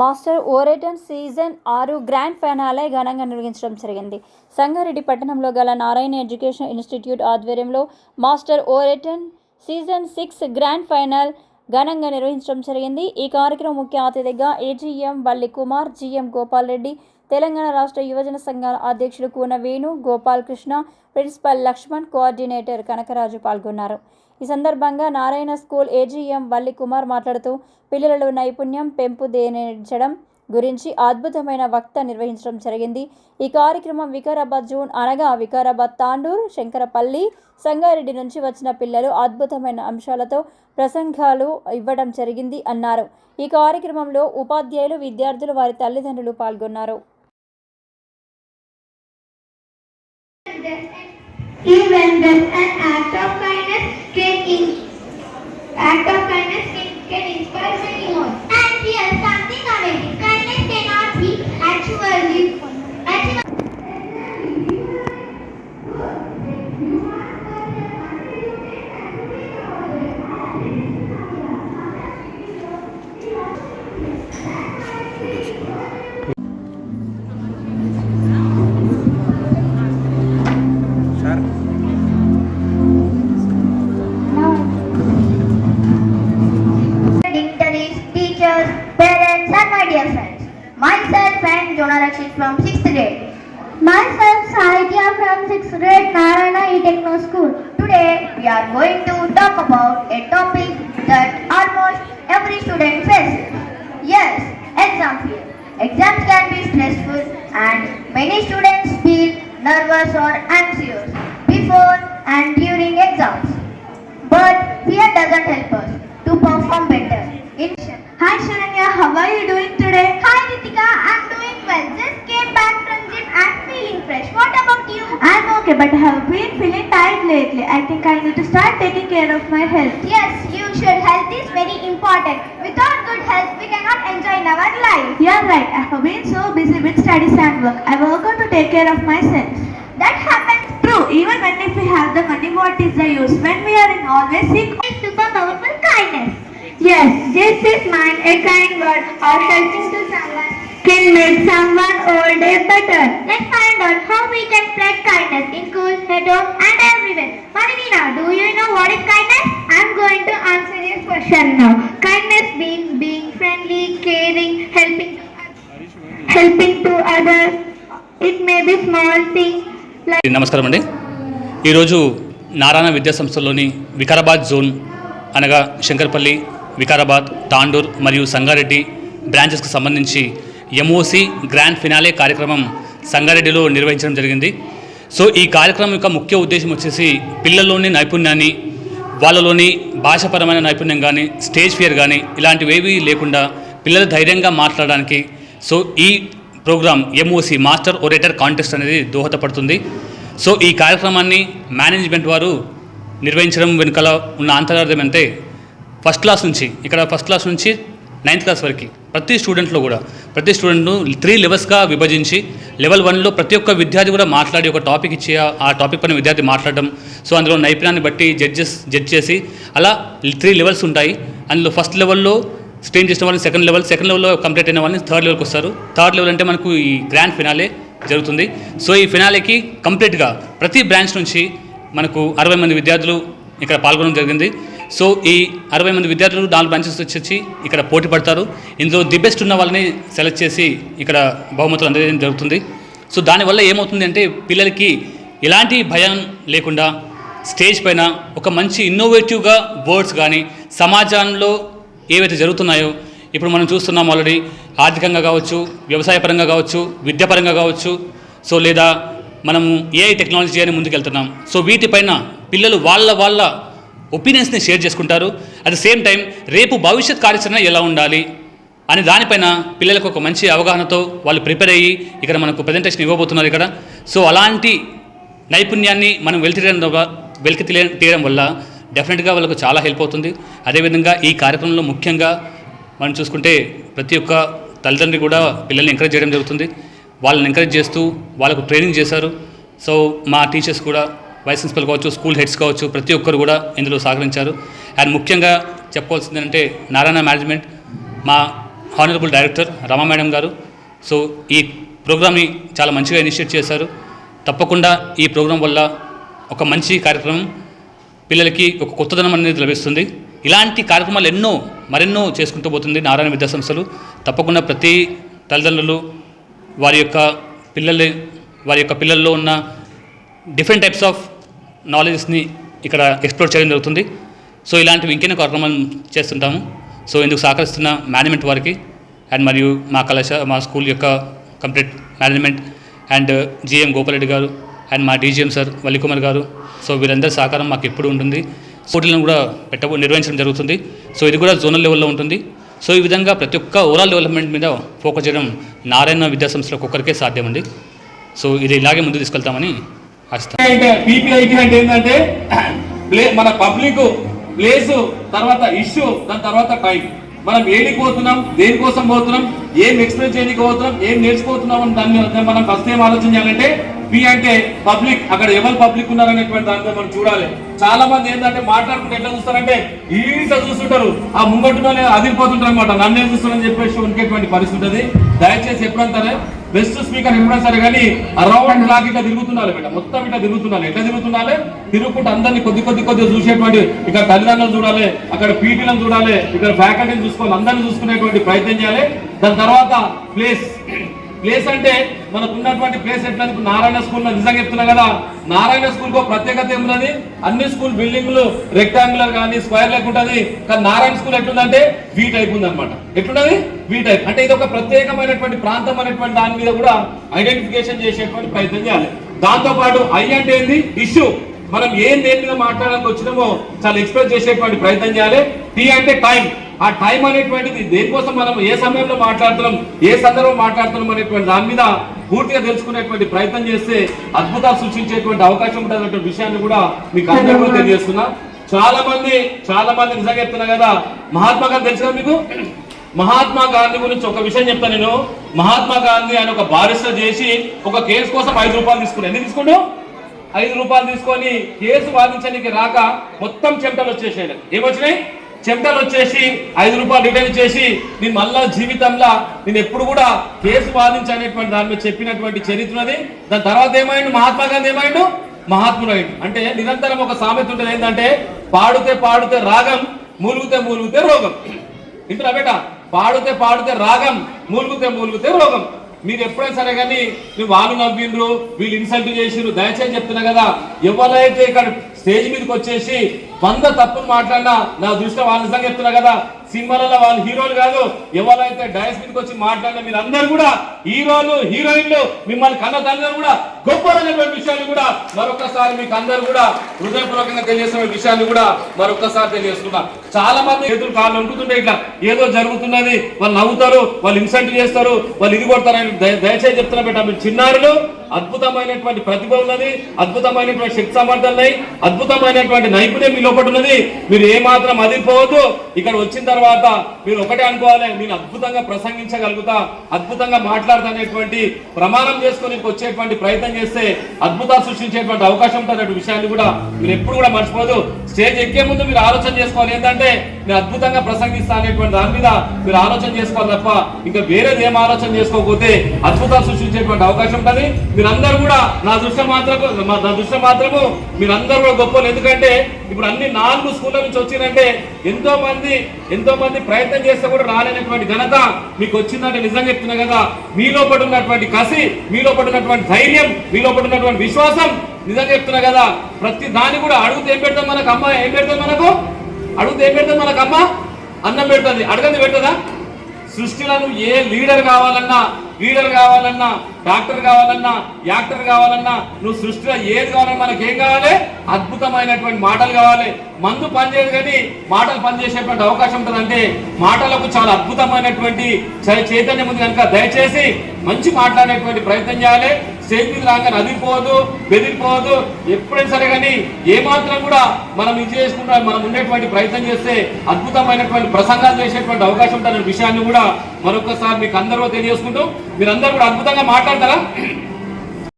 Master orator season ఆరు grand finale ఘనంగా నిర్వహించడం జరిగింది. సంగారెడ్డి పట్టణంలో గల నారాయణ ఎడ్యుకేషన్ ఇన్స్టిట్యూట్ ఆధ్వర్యంలో master orator season six grand final ఘనంగా నిర్వహించడం జరిగింది. ఈ కార్యక్రమం ముఖ్య అతిథిగా ఏజీఎం బల్లి కుమార్ జీఎం గోపాల్ రెడ్డి తెలంగాణ రాష్ట్ర యువజన సంఘాల అధ్యక్షుడు కూన వేణు గోపాల్ కృష్ణ ప్రిన్సిపల్ లక్ష్మణ్ కోఆర్డినేటర్ కనకరాజు పాల్గొన్నారు. ఈ సందర్భంగా నారాయణ స్కూల్ ఏజీఎం వల్లి కుమార్ మాట్లాడుతూ పిల్లలలో నైపుణ్యం పెంపుదేనించడం గురించి అద్భుతమైన వక్త నిర్వహించడం జరిగింది. ఈ కార్యక్రమం వికారాబాద్ జూన్ అనగా వికారాబాద్ తాండూర్ శంకరపల్లి సంగారెడ్డి నుంచి వచ్చిన పిల్లలు అద్భుతమైన అంశాలతో ప్రసంగాలు ఇవ్వడం జరిగింది అన్నారు. ఈ కార్యక్రమంలో ఉపాధ్యాయులు విద్యార్థులు వారి తల్లిదండ్రులు పాల్గొన్నారు. Even when an uh, act uh, of kindness Myself and Jonah from 6th grade. Myself Sahitya from 6th grade Narayana E-Techno School. Today we are going to talk about a topic that almost every student faces. Yes, exam fear. Exams can be stressful and many students feel nervous or anxious before and during exams. But fear doesn't help us to perform better. In Hi Sharanya, how are you doing today? I'm doing well. Just came back from gym and feeling fresh. What about you? I'm okay, but I have been feeling tired lately. I think I need to start taking care of my health. Yes, you should. Health is very important. Without good health, we cannot enjoy our life. You're right, I have been so busy with studies and work. I work out to take care of myself. That happens. True, even when if we have the money, what is the use? When we are in always sick. It's super powerful kindness. Yes, this is mine, a kind word or helping to someone can make someone old day better. Let's find out how we can spread kindness in schools, at home, and everywhere. Marina, do you know what is kindness? I'm going to answer your question now. Kindness means being friendly, caring, helping helping to others. It may be small things like నమస్కారం అండి ఈరోజు నారాయణ విద్యా సంస్థలోని Vikarabad zone అనగా శంకర్పల్లి వికారాబాద్ తాండూర్ మరియు సంగారెడ్డి బ్రాంచెస్కి సంబంధించి MOC grand finale కార్యక్రమం సంగారెడ్డిలో నిర్వహించడం జరిగింది. సో ఈ కార్యక్రమం యొక్క ముఖ్య ఉద్దేశం వచ్చేసి పిల్లల్లోని నైపుణ్యాన్ని వాళ్ళలోని భాషాపరమైన నైపుణ్యం కానీ స్టేజ్ ఫియర్ కానీ ఇలాంటివేవి లేకుండా పిల్లలు ధైర్యంగా మాట్లాడడానికి సో ఈ program MOC master orator contest అనేది దోహదపడుతుంది. సో ఈ కార్యక్రమాన్ని మేనేజ్మెంట్ వారు నిర్వహించడం వెనుకల ఉన్న అంతరార్థం అంటే ఫస్ట్ క్లాస్ నుంచి ఇక్కడ ఫస్ట్ క్లాస్ నుంచి నైన్త్ క్లాస్ వరకు. ప్రతి స్టూడెంట్లో కూడా ప్రతి స్టూడెంట్ను త్రీ లెవెల్స్గా విభజించి లెవెల్ వన్లో ప్రతి ఒక్క విద్యార్థి కూడా మాట్లాడి ఒక టాపిక్ ఇచ్చి ఆ- టాపిక్ పైన విద్యార్థి మాట్లాడడం సో అందులో నైపుణ్యాన్ని బట్టి జడ్జెస్ జడ్జ్ చేసి అలా త్రీ లెవెల్స్ ఉంటాయి. అందులో ఫస్ట్ లెవెల్లో స్ట్రీమ్ చేసిన వాళ్ళని సెకండ్ లెవెల్ సెకండ్ లెవెల్లో కంప్లీట్ అయిన వాళ్ళని థర్డ్ లెవెల్కి వస్తారు. థర్డ్ లెవెల్ అంటే మనకు ఈ గ్రాండ్ ఫినాలే జరుగుతుంది. సో ఈ ఫినాలేకి కంప్లీట్గా ప్రతి బ్రాంచ్ నుంచి మనకు అరవై మంది విద్యార్థులు ఇక్కడ పాల్గొనడం జరిగింది. సో ఈ అరవై మంది విద్యార్థులు నాలుగు బ్రాంచెస్ వచ్చి ఇక్కడ పోటీ పడతారు. ఇందులో ది బెస్ట్ ఉన్న వాళ్ళని సెలెక్ట్ చేసి ఇక్కడ బహుమతులు అందజేయడం జరుగుతుంది. సో దానివల్ల ఏమవుతుంది అంటే పిల్లలకి ఎలాంటి భయం లేకుండా స్టేజ్ పైన ఒక మంచి ఇన్నోవేటివ్గా వర్డ్స్ కానీ సమాజంలో ఏవైతే జరుగుతున్నాయో ఇప్పుడు మనం చూస్తున్నాం ఆల్రెడీ ఆర్థికంగా కావచ్చు వ్యవసాయపరంగా కావచ్చు విద్యాపరంగా కావచ్చు సో లేదా మనము ఏఐ టెక్నాలజీ అని ముందుకెళ్తున్నాం. సో వీటిపైన పిల్లలు వాళ్ళ వాళ్ళ ఒపీనియన్స్ని షేర్ చేసుకుంటారు. అట్ ద సేమ్ టైం రేపు భవిష్యత్ కార్యాచరణ ఎలా ఉండాలి అనే దానిపైన పిల్లలకు ఒక మంచి అవగాహనతో వాళ్ళు ప్రిపేర్ అయ్యి ఇక్కడ మనకు ప్రజెంటేషన్ ఇవ్వబోతున్నారు ఇక్కడ. సో అలాంటి నైపుణ్యాన్ని మనం వెలితీయడం వెలికి తీయ- తీయడం వల్ల డెఫినెట్గా వాళ్ళకు చాలా హెల్ప్ అవుతుంది. అదేవిధంగా ఈ కార్యక్రమంలో ముఖ్యంగా మనం చూసుకుంటే ప్రతి ఒక్క తల్లిదండ్రి కూడా పిల్లల్ని ఎంకరేజ్ చేయడం జరుగుతుంది. వాళ్ళని ఎంకరేజ్ చేస్తూ వాళ్ళకు ట్రైనింగ్ చేశారు. సో మా టీచర్స్ కూడా వైస్ ప్రిన్సిపల్ కావచ్చు స్కూల్ హెడ్స్ కావచ్చు ప్రతి ఒక్కరు కూడా ఇందులో సహకరించారు. అండ్ ముఖ్యంగా చెప్పుకోవాల్సింది అంటే నారాయణ మేనేజ్మెంట్ మా హానరబుల్ డైరెక్టర్ రమా మేడం గారు. సో ఈ ప్రోగ్రామ్ని చాలా మంచిగా ఇనిషియేట్ చేశారు. తప్పకుండా ఈ ప్రోగ్రాం వల్ల ఒక మంచి కార్యక్రమం పిల్లలకి ఒక కొత్తదనం అనేది లభిస్తుంది. ఇలాంటి కార్యక్రమాలు ఎన్నో మరెన్నో చేసుకుంటూ పోతుంది నారాయణ విద్యా సంస్థలు. తప్పకుండా ప్రతి తల్లిదండ్రులు వారి యొక్క పిల్లలు వారి యొక్క పిల్లల్లో ఉన్న డిఫరెంట్ టైప్స్ ఆఫ్ నాలెడ్జ్ని ఇక్కడ ఎక్స్ప్లోర్ చేయడం జరుగుతుంది. సో ఇలాంటివి ఇంకెన్నో కార్యక్రమాలు చేస్తుంటాము. సో ఇందుకు సహకరిస్తున్న మేనేజ్మెంట్ వారికి అండ్ మరియు మా కళాశాల మా స్కూల్ యొక్క complete management and GM Gopalreddy గారు అండ్ మా డీజీఎం సార్ వల్లికుమార్ గారు. సో వీరందరి సహకారం మాకు ఎప్పుడు ఉంటుంది. పోటీలను కూడా పెట్టబో నిర్వహించడం జరుగుతుంది. సో ఇది కూడా జోనల్ లెవెల్లో ఉంటుంది. సో ఈ విధంగా ప్రతి ఒక్క ఓవరాల్ డెవలప్మెంట్ మీద ఫోకస్ చేయడం నారాయణ విద్యాసంస్థలకు ఒక్కరికే సాధ్యమండి సో ఇది ఇలాగే ముందు తీసుకెళ్తామని అంటే పీపీఐటీ అంటే ఏంటంటే ప్లే మన పబ్లిక్ ప్లేస్ తర్వాత ఇష్యూ దాని తర్వాత టైం మనం ఏడికి పోతున్నాం దేనికోసం పోతున్నాం ఏం ఎక్స్ప్రెస్ చేయడానికి పోతున్నాం ఏం నేర్చుకోతున్నాం అని దాన్ని మనం ఫస్ట్ ఏం ఆలోచన చేయాలంటే పి అంటే పబ్లిక్ అక్కడ ఎవరు పబ్లిక్ ఉన్నారనేటువంటి దాని మీద మనం చూడాలి. చాలా మంది ఏంటంటే మాట్లాడుకుంటే ఎట్లా చూస్తారంటే ఈట చూస్తుంటారు ఆ ముంగట్టులోనే అదిరిపోతుంటారు అనమాట నన్నే చూస్తారని చెప్పేసి ఉనికేటువంటి పరిస్థితి ఉంటుంది. దయచేసి ఎప్పుడంటారే? బెస్ట్ స్పీకర్ ఎప్పుడైనా సరే కానీ అరౌండ్ లాగా ఇట్లా తిరుగుతున్నారు బిడ్డ మొత్తం ఇట్లా తిరుగుతున్నారు ఎట్లా తిరుగుతున్నాలే తిరుగుకుంటూ అందరినీ కొద్ది కొద్ది కొద్దిగా చూసేటువంటి ఇక్కడ తల్లిదండ్రులు చూడాలి అక్కడ పీటీలను చూడాలి ఇక్కడ ఫ్యాకల్టీని చూసుకోవాలి అందరిని చూసుకునేటువంటి ప్రయత్నం చేయాలి. దాని తర్వాత ప్లేస్. ప్లేస్ అంటే మనకు ఉన్నటువంటి ప్లేస్ ఎట్లా నారాయణ స్కూల్ నిజంగా చెప్తున్నా కదా. నారాయణ స్కూల్ ఒక ప్రత్యేకత ఏమున్నది? అన్ని స్కూల్ బిల్డింగ్లు రెక్టాంగులర్ కానీ స్క్వేర్ లెక్క ఉంటుంది. కానీ నారాయణ స్కూల్ ఎట్లుందంటే వీ టైప్ ఉంది అనమాట ఎట్లున్నది? వీ టైప్ అంటే ఇది ఒక ప్రత్యేకమైనటువంటి ప్రాంతం అనేటువంటి దాని మీద కూడా ఐడెంటిఫికేషన్ చేసేటువంటి ప్రయత్నం చేయాలి. దాంతో పాటు ఐ అంటే ఏంది? ఇష్యూ మనం ఏం దేని మీద మాట్లాడడానికి వచ్చినామో చాలా ఎక్స్ప్రెస్ చేసేటువంటి ప్రయత్నం చేయాలి. టీ అంటే టైం ఆ టైం అనేటువంటిది దేనికోసం మనం ఏ సమయంలో మాట్లాడుతున్నాం ఏ సందర్భం మాట్లాడుతున్నాం అనేటువంటి దాని మీద పూర్తిగా తెలుసుకునేటువంటి ప్రయత్నం చేస్తే అద్భుతాలు సృష్టించేటువంటి అవకాశం ఉంటుందనే విషయాన్ని కూడా మీకు అందరికీ తెలియజేస్తున్నా చాలా మంది చాలా మంది నిజంగా చెప్తున్నా కదా మహాత్మా గాంధీ తెలుసు మీకు? మహాత్మా గాంధీ గురించి ఒక విషయం చెప్తాను నేను. మహాత్మా గాంధీ ఆయన ఒక బారిస్టర్ చేసి ఒక కేసు కోసం ఐదు రూపాయలు తీసుకున్నాడు. ఎన్ని తీసుకుంటూ ఐదు రూపాయలు తీసుకొని కేసు వాదించడానికి రాక మొత్తం చెమటలు వచ్చేసాయి. ఏమొచ్చినాయి? చెంటలు వచ్చేసి ఐదు రూపాయలు రిటర్న్ చేసి నేను మళ్ళా జీవితంలో నేను ఎప్పుడు కూడా కేసు వాదించనేటువంటి దాని మీద చెప్పినటువంటి చరిత్ర అది దాని తర్వాత ఏమైండు మహాత్మా గాంధీ ఏమైండు? మహాత్ముడు అంటే నిరంతరం ఒక సామెత ఉంటుంది ఏంటంటే పాడితే పాడితే రాగం మూలుగుతే మూలుగుతే రోగం. ఇంట్లో బేట పాడితే పాడితే రాగం మూలుగుతే మూలుగుతే రోగం. మీరు ఎప్పుడైనా సరే కానీ మీరు వాళ్ళు నవ్విండ్రు వీళ్ళు ఇన్సల్ట్ చేసిర్రు దయచేసి చెప్తున్నా కదా ఎవరైతే ఇక్కడ స్టేజ్ మీదకి వచ్చేసి వంద తప్పులు మాట్లాడినా నా దృష్టిలో వాళ్ళ నిజంగా చెప్తున్నా కదా సినిమాలలో వాళ్ళు హీరోలు కాదు ఎవరైతే డయస్ మీదకి వచ్చి మాట్లాడినా మీరు అందరు కూడా హీరోలు హీరోయిన్లు మిమ్మల్ని కన్న తల్లిదండ్రులు కూడా గొప్పమైనటువంటి విషయాన్ని కూడా మరొకసారి మీకు అందరు కూడా హృదయపూర్వకంగా తెలియజేసిన విషయాన్ని కూడా మరొకసారి తెలియజేస్తున్నా. చాలా మంది ఎదురు కాళ్ళు వండుతుంటే ఇట్లా ఏదో జరుగుతున్నది వాళ్ళు నవ్వుతారు వాళ్ళు ఇన్సల్ట్ చేస్తారు వాళ్ళు ఇది కొడతారని దయచేసి చెప్తున్నా బిడ్డ మీరు చిన్నారులు అద్భుతమైనటువంటి ప్రతిభ ఉన్నది అద్భుతమైనటువంటి శక్తి సామర్థ్యాలు అద్భుతమైనటువంటి నైపుణ్యం మీ లోపల ఉన్నది. మీరు ఏమాత్రం మాత్రం అదిరిపోవద్దు. ఇక్కడ వచ్చిన తర్వాత మీరు ఒకటే అనుకోవాలి నేను అద్భుతంగా ప్రసంగించగలుగుతా అద్భుతంగా మాట్లాడతానేటువంటి ప్రమాణం చేసుకొని వచ్చేటువంటి ప్రయత్నం చేస్తే అద్భుతాలు సృష్టించేటువంటి అవకాశం ఉంటుంది విషయాన్ని కూడా మీరు ఎప్పుడు కూడా మర్చిపోదు స్టేజ్ ఎక్కే ముందు మీరు ఆలోచన చేసుకోవాలి. ఏంటంటే నేను అద్భుతంగా ప్రసంగిస్తా అనేటువంటి దాని మీద మీరు ఆలోచన చేసుకోవాలి తప్ప ఇంకా వేరేది ఏం ఆలోచన చేసుకోకపోతే అద్భుతాలు సృష్టించేటువంటి అవకాశం ఉంటుంది. మీరందరూ కూడా నా దృష్టి మాత్రము నా దృష్టి మాత్రము మీరందరూ కూడా గొప్పలు. ఎందుకంటే ఇప్పుడు అన్ని నాలుగు స్కూళ్ళ నుంచి వచ్చిందంటే ఎంతో మంది ఎంతో మంది ప్రయత్నం చేస్తే కూడా రాలేనటువంటి ఘనత మీకు వచ్చిందంటే నిజంగా చెప్తున్నా కదా. మీలో పడి ఉన్నటువంటి కసి మీలో పడినటువంటి ఉన్నటువంటి ధైర్యం మీలో పడినటువంటి ఉన్నటువంటి విశ్వాసం నిజంగా చెప్తున్నా కదా. ప్రతి దాన్ని కూడా అడుగుతే ఏం పెడతాం మనకు అమ్మ? ఏం పెడతాం మనకు? అడుగుతే ఏం పెడతాం మనకు అమ్మ? అన్నం పెడుతుంది. అడగంది పెట్టదా సృష్టిలో నువ్వు ఏ లీడర్ కావాలన్నా లీడర్ కావాలన్నా డాక్టర్ కావాలన్నా యాక్టర్ కావాలన్నా నువ్వు సృష్టిలో ఏది కావాలన్నా మనకి ఏం కావాలి? అద్భుతమైనటువంటి మాటలు కావాలి. మందు పనిచేయదు కానీ మాటలు పనిచేసేటువంటి అవకాశం ఉంటుందంటే మాటలకు చాలా అద్భుతమైనటువంటి చై- చైతన్యం ఉంది కనుక దయచేసి మంచి మాట్లాడేటువంటి ప్రయత్నం చేయాలి. స్టేజ్ రాక నదిపోదు బెదిరిపోదు ఎప్పుడైనా సరే కానీ ఏ మాత్రం కూడా మనం ఇది చేసుకుంటా మనం ఉండేటువంటి ప్రయత్నం చేస్తే అద్భుతమైనటువంటి ప్రసంగాలు చేసేటువంటి అవకాశం ఉంటుందనే విషయాన్ని కూడా మరొకసారి మీకు అందరూ తెలియజేసుకుంటూ మీరందరూ కూడా అద్భుతంగా మాట్లాడతారా?